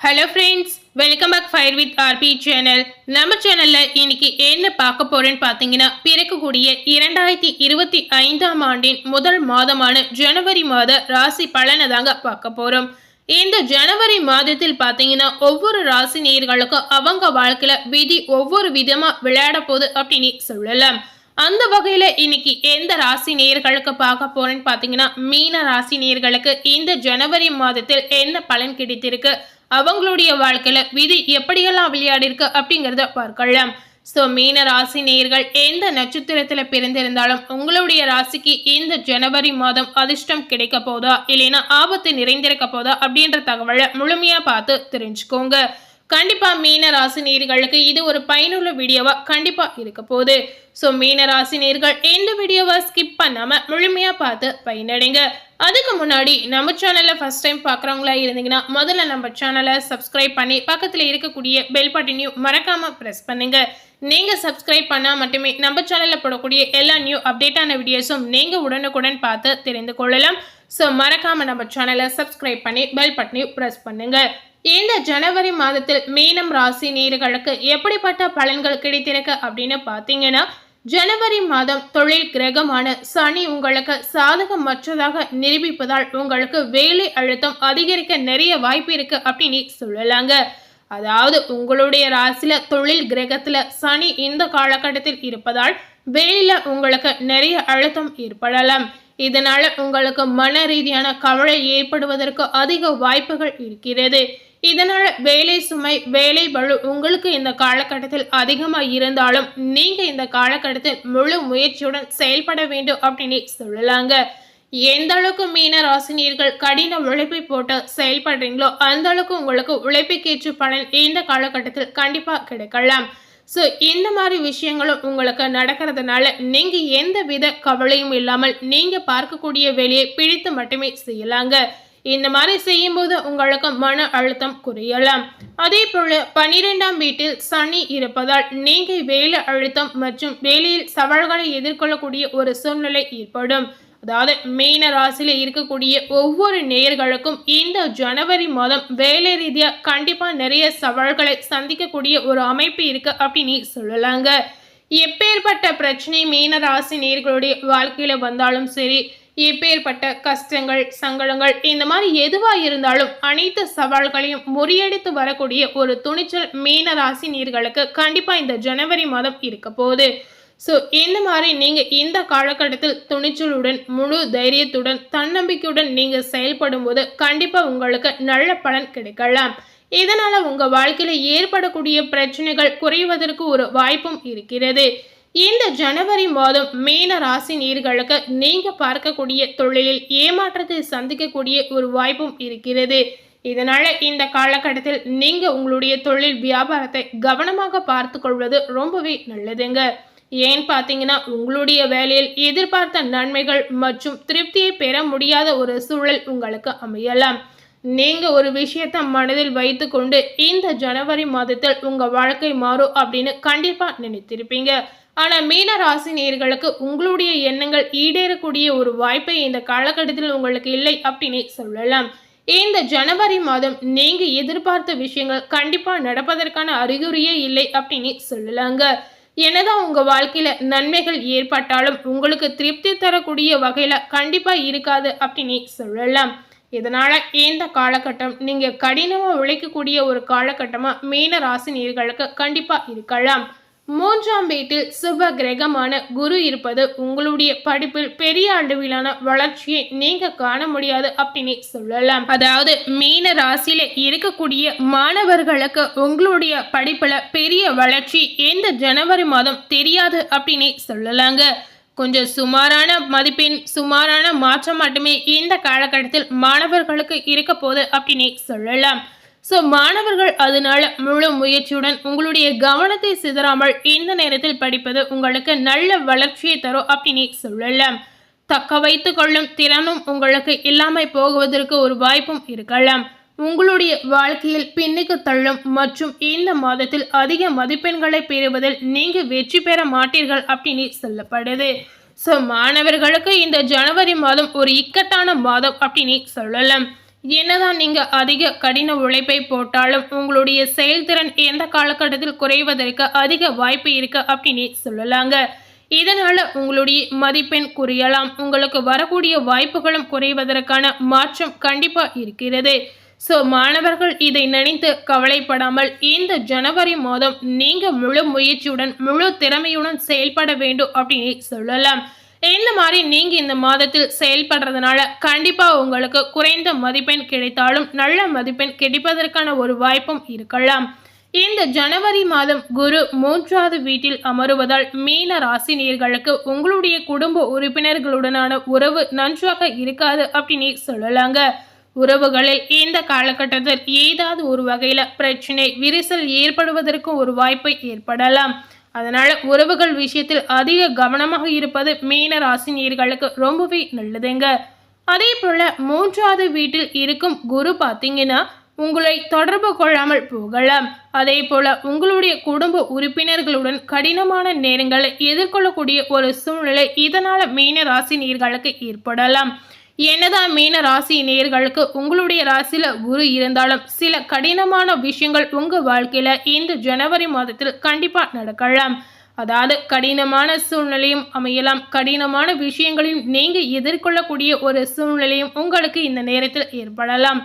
Hello friends welcome back fire with RP channel நம்ம சேனலில் இன்னைக்கு என்ன பார்க்க போகிறேன்னு பார்த்தீங்கன்னா பிறக்கக்கூடிய இரண்டாயிரத்தி இருபத்தி ஐந்தாம் ஆண்டின் முதல் மாதமான ஜனவரி மாத ராசி பலனை தாங்க பார்க்க போகிறோம் இந்த ஜனவரி மாதத்தில் பார்த்தீங்கன்னா ஒவ்வொரு ராசி நேயர்களுக்கும் அவங்க வாழ்க்கையில் விதி ஒவ்வொரு விதமாக விளையாட போகுது அப்படின்னு சொல்லலாம். அந்த வகையில் இன்னைக்கு எந்த ராசி நேயர்களுக்கு பார்க்க போகிறேன்னு பார்த்தீங்கன்னா மீன ராசி நேயர்களுக்கு இந்த ஜனவரி மாதத்தில் என்ன பலன் கிடைத்திருக்கு? அவங்களுடைய வாழ்க்கையில விதி எப்படியெல்லாம் விளையாடி இருக்கு அப்படிங்கிறத பார்க்கலாம். ஸோ மீன ராசி நேர்கள் எந்த நட்சத்திரத்தில் பிறந்திருந்தாலும் உங்களுடைய ராசிக்கு இந்த ஜனவரி மாதம் அதிர்ஷ்டம் கிடைக்க போதா? இல்லைன்னா ஆபத்து நிறைந்திருக்க போதா? அப்படின்ற தகவலை முழுமையாக பார்த்து தெரிஞ்சுக்கோங்க. கண்டிப்பாக மீன ராசி நேர்களுக்கு இது ஒரு பயனுள்ள வீடியோவாக கண்டிப்பாக இருக்க போகுது. ஸோ மீன ராசி நேர்கள் இந்த வீடியோவை ஸ்கிப் பண்ணாமல் முழுமையாக பார்த்து பயனடைங்க. அதுக்கு முன்னாடி நம்ம சேனலை ஃபர்ஸ்ட் டைம் பார்க்குறவங்களா இருந்தீங்கன்னா முதல்ல நம்ம சேனலை சப்ஸ்கிரைப் பண்ணி பக்கத்தில் இருக்கக்கூடிய பெல் பட்டனையும் மறக்காமல் ப்ரெஸ் பண்ணுங்கள் நீங்கள் சப்ஸ்கிரைப் பண்ணால் மட்டுமே நம்ம சேனலில் போடக்கூடிய எல்லா நியூ அப்டேட்டான வீடியோஸும் நீங்கள் உடனுக்குடன் பார்த்து தெரிந்து கொள்ளலாம். ஸோ மறக்காமல் நம்ம சேனலை சப்ஸ்கிரைப் பண்ணி பெல் பட்டனையும் ப்ரெஸ் பண்ணுங்கள் இந்த ஜனவரி மாதத்தில் மீனம் ராசி நேர்களுக்கு எப்படிப்பட்ட பலன்கள் கிடைத்திருக்கு அப்படின்னு பார்த்தீங்கன்னா ஜனவரி மாதம் தொழில் கிரகமான சனி உங்களுக்கு சாதகமற்றதாக நிரூபிப்பதால் உங்களுக்கு வேலை அழுத்தம் அதிகரிக்க நிறைய வாய்ப்பு இருக்கு அப்படின்னு சொல்லலாங்க. அதாவது உங்களுடைய ராசியில தொழில் கிரகத்துல சனி இந்த காலகட்டத்தில் இருப்பதால் வேலையில உங்களுக்கு நிறைய அழுத்தம் ஏற்படலாம். இதனால உங்களுக்கு மன ரீதியான கவலை ஏற்படுவதற்கு அதிக வாய்ப்புகள் இருக்கிறது. இதனால் வேலை சுமை வேலை பழு உங்களுக்கு இந்த காலகட்டத்தில் அதிகமாக இருந்தாலும் நீங்கள் இந்த காலகட்டத்தில் முழு முயற்சியுடன் செயல்பட வேண்டும் அப்படின்னு சொல்லலாங்க. எந்த அளவுக்கு மீன ராசினியர்கள் கடின உழைப்பை போட்டு செயல்படுறீங்களோ அந்த அளவுக்கு உங்களுக்கு உழைப்பைக்கேற்று பலன் இந்த காலகட்டத்தில் கண்டிப்பாக கிடைக்கலாம். ஸோ இந்த மாதிரி விஷயங்களும் உங்களுக்கு நடக்கிறதுனால நீங்கள் எந்த வித கவலையும் இல்லாமல் நீங்கள் பார்க்கக்கூடிய வேலையை பிடித்து மட்டுமே செய்யலாங்க. இந்த மாதிரி செய்யும்போது உங்களுக்கு மன அழுத்தம் குறையலாம். அதே போல பனிரெண்டாம் வீட்டில் சனி இருப்பதால் நீங்க வேலை அழுத்தம் மற்றும் வேலையில் சவால்களை எதிர்கொள்ளக்கூடிய ஒரு சூழ்நிலை ஏற்படும். அதாவது மீன ராசியில இருக்கக்கூடிய ஒவ்வொரு நேயர்களுக்கும் இந்த ஜனவரி மாதம் வேலை ரீதியா கண்டிப்பா நிறைய சவால்களை சந்திக்கக்கூடிய ஒரு அமைப்பு இருக்கு அப்படின்னு சொல்லலாங்க. எப்பேற்பட்ட பிரச்சனை மீன ராசி நேர்களுடைய வாழ்க்கையில வந்தாலும் சரி இப்பேற்பட்ட கஷ்டங்கள் சங்கடங்கள் இந்த மாதிரி எதுவாக இருந்தாலும் அனைத்து சவால்களையும் முறியடித்து வரக்கூடிய ஒரு துணிச்சல் மீன ராசி நீர்களுக்கு கண்டிப்பாக இந்த ஜனவரி மாதம் இருக்க போகுது. ஸோ இந்த மாதிரி நீங்கள் இந்த காலகட்டத்தில் துணிச்சலுடன் முழு தைரியத்துடன் தன்னம்பிக்கையுடன் நீங்கள் செயல்படும் போது கண்டிப்பாக உங்களுக்கு நல்ல பலன் கிடைக்கலாம். இதனால் உங்கள் வாழ்க்கையில் ஏற்படக்கூடிய பிரச்சனைகள் குறைவதற்கு ஒரு வாய்ப்பும் இருக்கிறது. இந்த ஜனவரி மாதம் மீன ராசி நீர்களுக்கு நீங்க பார்க்கக்கூடிய தொழிலில் ஏமாற்றத்தை சந்திக்கக்கூடிய ஒரு வாய்ப்பும் இருக்கிறது. இதனால இந்த காலகட்டத்தில் நீங்க உங்களுடைய தொழில் வியாபாரத்தை கவனமாக பார்த்து கொள்வது ரொம்பவே நல்லதுங்க. ஏன் பார்த்தீங்கன்னா உங்களுடைய வேலையில் எதிர்பார்த்த நன்மைகள் மற்றும் திருப்தியை பெற முடியாத ஒரு சூழல் உங்களுக்கு அமையலாம். நீங்க ஒரு விஷயத்த மனதில் வைத்துக்கொண்டு இந்த ஜனவரி மாதத்தில் உங்க வாழ்க்கை மாறும் அப்படின்னு கண்டிப்பா நினைத்திருப்பீங்க. ஆனால் மீன ராசி நேர்களுக்கு உங்களுடைய எண்ணங்கள் ஈடேறக்கூடிய ஒரு வாய்ப்பை இந்த காலகட்டத்தில் உங்களுக்கு இல்லை அப்படின்னு சொல்லலாம். இந்த ஜனவரி மாதம் நீங்க எதிர்பார்த்த விஷயங்கள் கண்டிப்பா நடப்பதற்கான அறிகுறியே இல்லை அப்படின்னு சொல்லலாங்க. என்னதான் உங்க வாழ்க்கையில நன்மைகள் ஏற்பட்டாலும் உங்களுக்கு திருப்தி தரக்கூடிய வகையில கண்டிப்பா இருக்காது அப்படின்னு சொல்லலாம். இதனால இந்த காலகட்டம் நீங்க கடினமா உழைக்கக்கூடிய ஒரு காலகட்டமா மீன ராசி நேர்களுக்கு கண்டிப்பா இருக்கலாம். மூன்றாம் வீட்டில் சுப கிரகமான குரு இருப்பது உங்களுடைய படிப்பில் பெரிய அளவிலான வளர்ச்சியை நீங்க காண முடியாது அப்படின்னு சொல்லலாம். அதாவது மீன ராசியில இருக்கக்கூடிய மாணவர்களுக்கு உங்களுடைய படிப்புல பெரிய வளர்ச்சி எந்த ஜனவரி மாதம் தெரியாது அப்படின்னு சொல்லலாங்க. கொஞ்சம் சுமாரான மதிப்பெண் சுமாரான மாற்றம் மட்டுமே இந்த காலகட்டத்தில் மாணவர்களுக்கு இருக்க போகுது அப்படின்னு சொல்லலாம். ஸோ மாணவர்கள் அதனால முழு முயற்சியுடன் உங்களுடைய கவனத்தை சிதறாமல் இந்த நேரத்தில் படிப்பது உங்களுக்கு நல்ல வளர்ச்சியை தரும் அப்படின்னு சொல்லலாம். தக்க வைத்து கொள்ளும் திறனும் உங்களுக்கு இல்லாமல் போகுவதற்கு ஒரு வாய்ப்பும் இருக்கலாம். உங்களுடைய வாழ்க்கையில் பின்னுக்கு தள்ளும் மற்றும் இந்த மாதத்தில் அதிக மதிப்பெண்களை பெறுவதில் நீங்க வெற்றி பெற மாட்டீர்கள் அப்படின்னு சொல்லப்படுது. ஸோ மாணவர்களுக்கு இந்த ஜனவரி மாதம் ஒரு இக்கட்டான மாதம் அப்படின்னு சொல்லலாம். என்னதான் நீங்கள் அதிக கடின உழைப்பை போட்டாலும் உங்களுடைய செயல்திறன் எந்த காலகட்டத்தில் குறைவதற்கு அதிக வாய்ப்பு இருக்கு அப்படின்னு சொல்லலாங்க. இதனால் உங்களுடைய மதிப்பெண் குறையலாம். உங்களுக்கு வரக்கூடிய வாய்ப்புகளும் குறைவதற்கான மாற்றம் கண்டிப்பாக இருக்கிறது. ஸோ மாணவர்கள் இதை நினைத்து கவலைப்படாமல் இந்த ஜனவரி மாதம் நீங்கள் முழு முயற்சியுடன் முழு திறமையுடன் செயல்பட வேண்டும் அப்படின்னு சொல்லலாம். இந்த மாதிரி நீங்கள் இந்த மாதத்தில் செயல்படுறதுனால கண்டிப்பாக உங்களுக்கு குறைந்த மதிப்பெண் கிடைத்தாலும் நல்ல மதிப்பெண் கிடைப்பதற்கான ஒரு வாய்ப்பும் இருக்கலாம். இந்த ஜனவரி மாதம் குரு மூன்றாவது வீட்டில் அமருவதால் மீன ராசினியர்களுக்கு உங்களுடைய குடும்ப உறுப்பினர்களுடனான உறவு நன்றாக இருக்காது அப்படின்னு சொல்லலாங்க. உறவுகளில் இந்த காலகட்டத்தில் ஏதாவது ஒரு வகையில் பிரச்சனை விரிசல் ஏற்படுவதற்கு ஒரு வாய்ப்பு ஏற்படலாம். அதனால் உறவுகள் விஷயத்தில் அதிக கவனமாக இருப்பது மீன ராசினியர்களுக்கு ரொம்பவே நல்லதுங்க. அதே போல் மூன்றாவது வீட்டில் இருக்கும் குரு பார்த்தீங்கன்னா உங்களை தொடர்பு கொள்ளாமல் போகலாம். அதே போல உங்களுடைய குடும்ப உறுப்பினர்களுடன் கடினமான நேரங்களை எதிர்கொள்ளக்கூடிய ஒரு சூழ்நிலை இதனால் மீன ராசி நீர்களுக்கு ஏற்படலாம். என்னதான் மீன ராசி நேர்களுக்கு உங்களுடைய ராசியில் குரு இருந்தாலும் சில கடினமான விஷயங்கள் உங்கள் வாழ்க்கையில் இந்த ஜனவரி மாதத்தில் கண்டிப்பாக நடக்கலாம். அதாவது கடினமான சூழ்நிலையும் அமையலாம். கடினமான விஷயங்களையும் நீங்கள் எதிர்கொள்ளக்கூடிய ஒரு சூழ்நிலையும் உங்களுக்கு இந்த நேரத்தில் ஏற்படலாம்.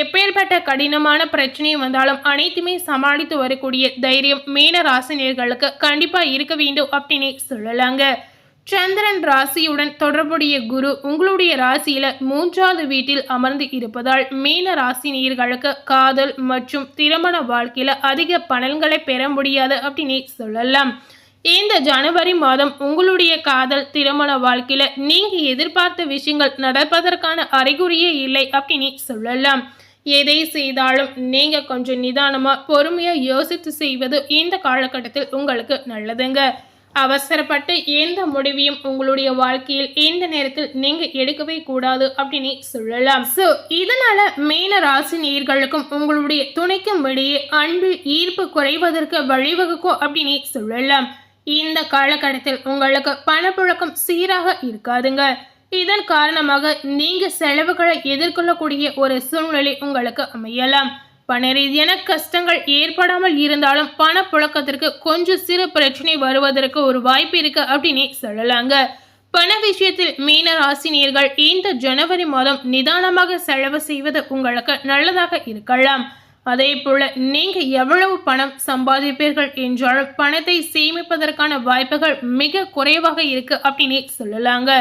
எப்பேற்பட்ட கடினமான பிரச்சனையும் வந்தாலும் அனைத்துமே சமாளித்து வரக்கூடிய தைரியம் மீன ராசினியர்களுக்கு கண்டிப்பாக இருக்க வேண்டும் அப்படின்னு சொல்லலாங்க. சந்திரன் ராசியுடன் தொடர்புடைய குரு உங்களுடைய ராசியில மூன்றாவது வீட்டில் அமர்ந்து இருப்பதால் மீன ராசி நீர்களுக்கு காதல் மற்றும் திருமண வாழ்க்கையில அதிக பலன்களை பெற முடியாது அப்படின்னு சொல்லலாம். இந்த ஜனவரி மாதம் உங்களுடைய காதல் திருமண வாழ்க்கையில நீங்க எதிர்பார்த்த விஷயங்கள் நடப்பதற்கான அறிகுறியே இல்லை அப்படின்னு சொல்லலாம். எதை செய்தாலும் நீங்க கொஞ்சம் நிதானமா பொறுமையா யோசித்து செய்வது இந்த காலகட்டத்தில் உங்களுக்கு நல்லதுங்க. அவசரப்பட்டு எந்த முடிவையும் உங்களுடைய வாழ்க்கையில் இந்த நேரத்தில் நீங்க எடுக்கவே கூடாது அப்படின்னு சொல்லலாம். ஸோ இதனால மீன ராசி நீர்களுக்கும் உங்களுடைய துணைக்கும் இடையே அன்பில் ஈர்ப்பு குறைவதற்கு வழிவகுக்கும் அப்படின்னு சொல்லலாம். இந்த காலகட்டத்தில் உங்களுக்கு பணப்புழக்கம் சீராக இருக்காதுங்க. இதன் காரணமாக நீங்க செலவுகளை எதிர்கொள்ளக்கூடிய ஒரு சூழ்நிலை உங்களுக்கு அமையலாம். பண ரீதியான கஷ்டங்கள் ஏற்படாமல் இருந்தாலும் பணப்புழக்கத்திற்கு கொஞ்சம் சிறு பிரச்சனை வருவதற்கு ஒரு வாய்ப்பு இருக்கு அப்படின்னு சொல்லலாங்க. பண விஷயத்தில் மீன ராசினியர்கள் இந்த ஜனவரி மாதம் நிதானமாக செலவு செய்வது உங்களுக்கு நல்லதாக இருக்கலாம். அதே போல நீங்க எவ்வளவு பணம் சம்பாதிப்பீர்கள் என்றாலும் பணத்தை சேமிப்பதற்கான வாய்ப்புகள் மிக குறைவாக இருக்கு அப்படின்னு சொல்லலாங்க.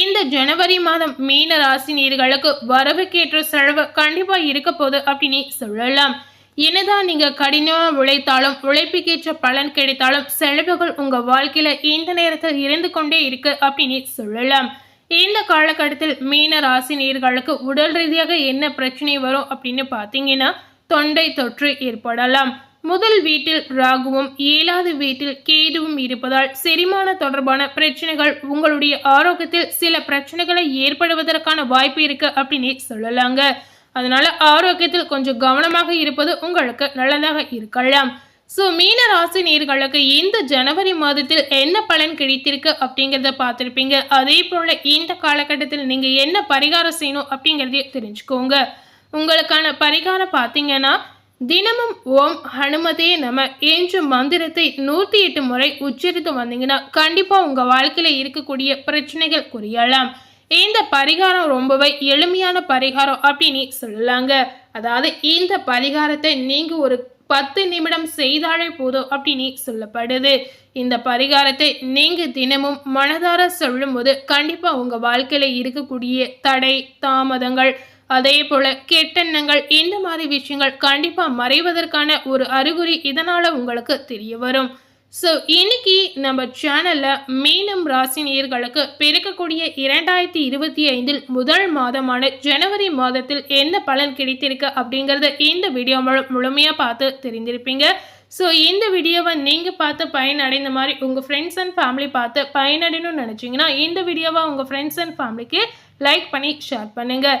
இந்த ஜனவரி மாதம் மீன ராசி நீர்களுக்கு வரவுக்கேற்ற செலவு கண்டிப்பா இருக்க போகுது அப்படின்னு சொல்லலாம். என்னதான் நீங்க கடினமா உழைத்தாலும் உழைப்புக்கேற்ற பலன் கிடைத்தாலும் செலவுகள் உங்க வாழ்க்கையில இந்த நேரத்தில் இருந்து கொண்டே இருக்கு அப்படின்னு சொல்லலாம். இந்த காலகட்டத்தில் மீன ராசி நீர்களுக்கு உடல் ரீதியாக என்ன பிரச்சனை வரும் அப்படின்னு பார்த்தீங்கன்னா தொண்டை தொற்று ஏற்படலாம். முதல் வீட்டில் ராகுவும் ஏழாவது வீட்டில் கேதுவும் இருப்பதால் செரிமான தொடர்பான பிரச்சனைகள் உங்களுடைய ஆரோக்கியத்தில் சில பிரச்சனைகளை ஏற்படுவதற்கான வாய்ப்பு இருக்கு அப்படின்னு சொல்லலாங்க. அதனால ஆரோக்கியத்தில் கொஞ்சம் கவனமாக இருப்பது உங்களுக்கு நல்லதாக இருக்கலாம். ஸோ மீன ராசி நேர்களுக்கு இந்த ஜனவரி மாதத்தில் என்ன பலன் கிடைத்திருக்கு அப்படிங்கிறத பார்த்துருப்பீங்க. அதே போல இந்த காலகட்டத்தில் நீங்கள் என்ன பரிகாரம் செய்யணும் அப்படிங்கிறதையும் தெரிஞ்சுக்கோங்க. உங்களுக்கான பரிகாரம் பார்த்தீங்கன்னா தினமும் ஓம் ஹனுமதே நம என்ற மந்திரத்தை நூற்றி எட்டு முறை உச்சரித்து வந்தீங்கன்னா கண்டிப்பாக உங்கள் வாழ்க்கையில் இருக்கக்கூடிய பிரச்சனைகள் குறையலாம். இந்த பரிகாரம் ரொம்பவே எளிமையான பரிகாரம் அப்படின்னு சொல்லலாங்க. அதாவது இந்த பரிகாரத்தை நீங்கள் ஒரு பத்து நிமிடம் செய்தாலே போதும் அப்படின்னு சொல்லப்படுது. இந்த பரிகாரத்தை நீங்கள் தினமும் மனதார சொல்லும்போது கண்டிப்பாக உங்கள் வாழ்க்கையில் இருக்கக்கூடிய தடை தாமதங்கள் அதே போல கெட்டெண்ணங்கள் இந்த மாதிரி விஷயங்கள் கண்டிப்பாக மறைவதற்கான ஒரு அறிகுறி இதனால் உங்களுக்கு தெரிய வரும். ஸோ இன்னைக்கு நம்ம சேனலில் மீனம் ராசி நேர்களுக்கு பிறக்கக்கூடிய இரண்டாயிரத்தி இருபத்தி ஐந்தில் முதல் மாதமான ஜனவரி மாதத்தில் என்ன பலன் கிடைத்திருக்கு அப்படிங்கிறத இந்த வீடியோ முழுமையாக பார்த்து தெரிந்திருப்பீங்க. ஸோ இந்த வீடியோவை நீங்கள் பார்த்து பயனடைந்த மாதிரி உங்கள் ஃப்ரெண்ட்ஸ் அண்ட் ஃபேமிலி பார்த்து பயனடையணும்னு நினச்சிங்கன்னா இந்த வீடியோவை உங்கள் ஃப்ரெண்ட்ஸ் அண்ட் ஃபேமிலிக்கு லைக் பண்ணி ஷேர் பண்ணுங்கள்